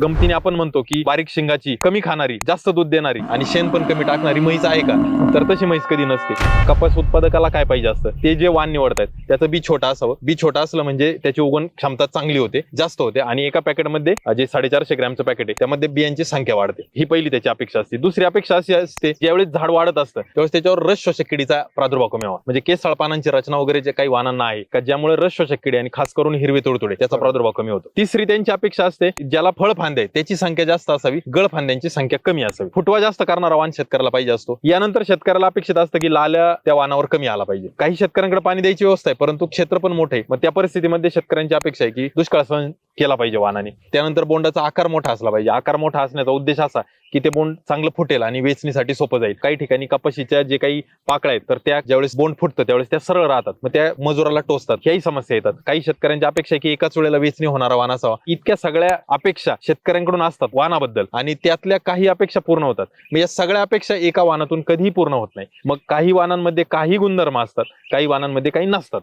गमतीने आपण म्हणतो की बारीक शिंगाची कमी खाणारी जास्त दूध देणारी आणि शेण पण कमी टाकणारी म्हैस आहे का? तर तशी म्हैस कधी नसते. कपास उत्पादकाला काय पाहिजे असतं? ते जे वाण निवडतायत त्याचं बी छोटा असावं. बी छोटा असलं म्हणजे त्याची उगवण क्षमता चांगली होते जास्त होते. आणि एका पॅकेटमध्ये जे साडेचारशे ग्रॅमचं पॅकेट आहे त्यामध्ये बियांची संख्या वाढते. ही पहिली त्याची अपेक्षा असते. दुसरी अपेक्षा अशी असते ज्यावेळेस झाड वाढत असतं त्यावेळेस त्याच्यावर रस शोषक किडीचा प्रादुर्भाव कमी व्हावा. म्हणजे केस पानांची रचना वगैरे जे काही वाणांना आहे का ज्यामुळे रस शोषक किडी आणि खास करून हिरवे तुडतुडे त्याचा प्रादुर्भाव कमी होतो. तिसरी त्यांची अपेक्षा असते ज्याला फळ फांदे आहेत, त्याची संख्या जास्त असावी गळ फांद्यांची संख्या कमी असावी. फुटवा जास्त करणारा वाण शेतकऱ्याला पाहिजे असतो. यानंतर शेतकऱ्याला अपेक्षित असतं की लाल्या त्या वाणावर कमी आला पाहिजे. काही शेतकऱ्यांकडे पाणी द्यायची व्यवस्था आहे परंतु क्षेत्र पण मोठे आहे. मग त्या परिस्थितीमध्ये शेतकऱ्यांची अपेक्षा आहे की दुष्काळ केला पाहिजे वाहनाने त्यानंतर बोंडाचा आकार मोठा असला पाहिजे. आकार मोठा असण्याचा उद्देश असा की ते बोंड चांगलं फुटेल आणि वेचणीसाठी सोपं जाईल. काही ठिकाणी कपाशीच्या जे काही पाकळ्या आहेत तर त्या ज्यावेळेस बोंड फुटतं त्यावेळेस त्या सरळ राहतात. मग त्या मजुराला टोचतात. याही समस्या येतात. काही शेतकऱ्यांची अपेक्षा आहे की एकाच वेळेला वेचणी होणारा वाहन असावा. इतक्या सगळ्या अपेक्षा शेतकऱ्यांकडून असतात वाहनाबद्दल आणि त्यातल्या काही अपेक्षा पूर्ण होतात. मग या सगळ्या अपेक्षा एका वाहनातून कधीही पूर्ण होत नाही. मग काही वाणांमध्ये काही गुणधर्म असतात काही वाणांमध्ये काही नसतात.